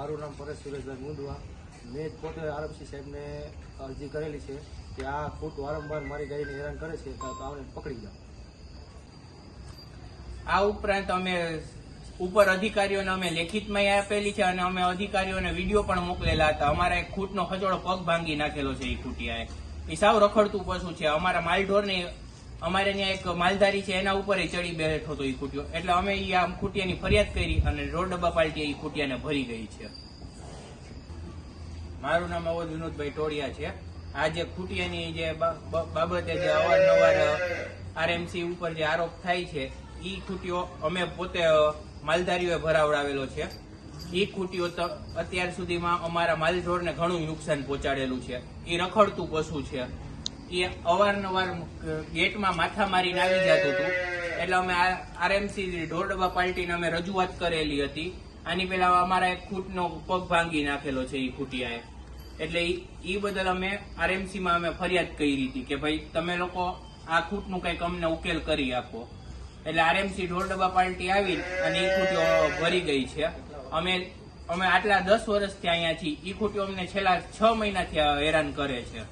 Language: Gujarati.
મારું નામ પરેશ સુરેશભાઈ મુંડવા. મેં પોતે આરએમસી સાહેબને અરજી કરેલી છે કે આ ખૂટ વારંવાર મારી ગાયને હેરાન કરે છે, તો પકડી જાઓ. આ ઉપરાંત અમે ઉપર અધિકારીઓને અમે લેખિતમાં આપેલી છે અને અમે અધિકારીઓને વીડિયો પણ મોકલેલા હતા. અમારા એક ખૂટનો ખચોડો પગ ભાંગી નાખેલો છે એ ખૂટિયાએ. એ સાવ રખડતું પશુ છે. અમારા માલઢોરની અમારે ત્યાં એક માલધારી છે, એના ઉપર ચડી બેઠો હતો એ ખૂટ્યો. એટલે અમે એ આમ ખૂટિયાની ફરિયાદ કરી અને રોડ ડબ્બા પાલટી એ ખૂટિયાને ભરી ગઈ છે. મારું નામ અવધ વિનોદભાઈ ટોળિયા છે. આ જે ખૂટિયાની જે બાબતે જે અવારનવાર આરએમસી ઉપર જે આરોપ થાય છે, ઈ ખૂટીઓ અમે પોતે માલધારીઓએ ભરાવડાવેલો છે. ઈ ખૂટીઓ અત્યાર સુધીમાં અમારા માલઢોરને ઘણું નુકસાન પહોંચાડેલું છે. એ રખડતું પશુ છે. એ અવારનવાર ગેટમાં માથા મારીને આવી જતું હતું. એટલે અમે આરએમસી ઢોર ડબ્બા પાર્ટીને અમે રજૂઆત કરેલી હતી. આની પેલા અમારા એક ખૂટનો પગ ભાંગી નાખેલો છે એ ખૂટિયાએ. એટલે એ બદલ અમે આરએમસીમાં અમે ફરિયાદ કરી હતી કે ભાઈ, તમે લોકો આ ખૂટનું કંઈક અમને ઉકેલ કરી આપો. એટલે આરએમસી ઢોર ડબ્બા પાર્ટી આવી અને એ ખૂટીઓ ભરી ગઈ છે. અમે અમે આટલા દસ વર્ષથી અહીંયા છીએ એ ખૂટીઓ અમને છેલ્લા છ મહિનાથી હેરાન કરે છે.